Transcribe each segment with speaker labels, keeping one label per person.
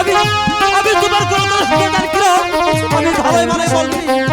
Speaker 1: আমি
Speaker 2: আমি তোমার কোনো দোষ নেই তার কিরণ আমি ভালোই ভালোই বলছি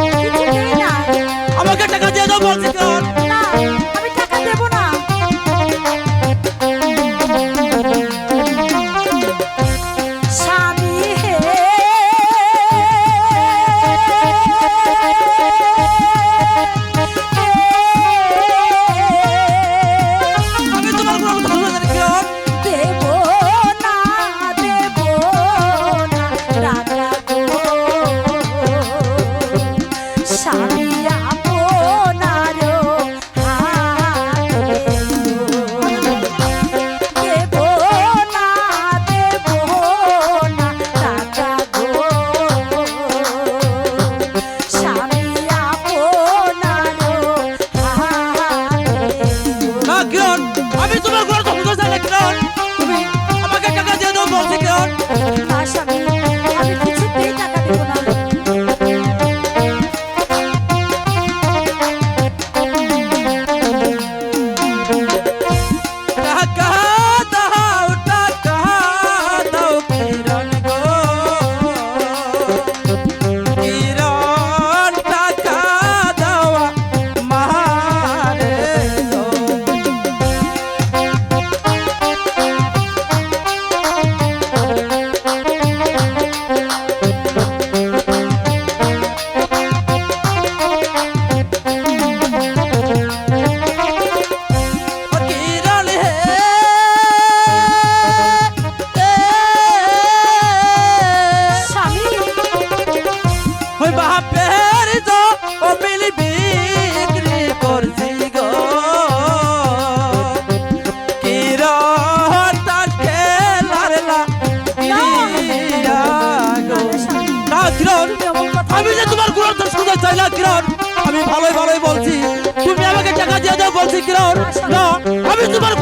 Speaker 2: বলছি কিরণ না আমি তোমার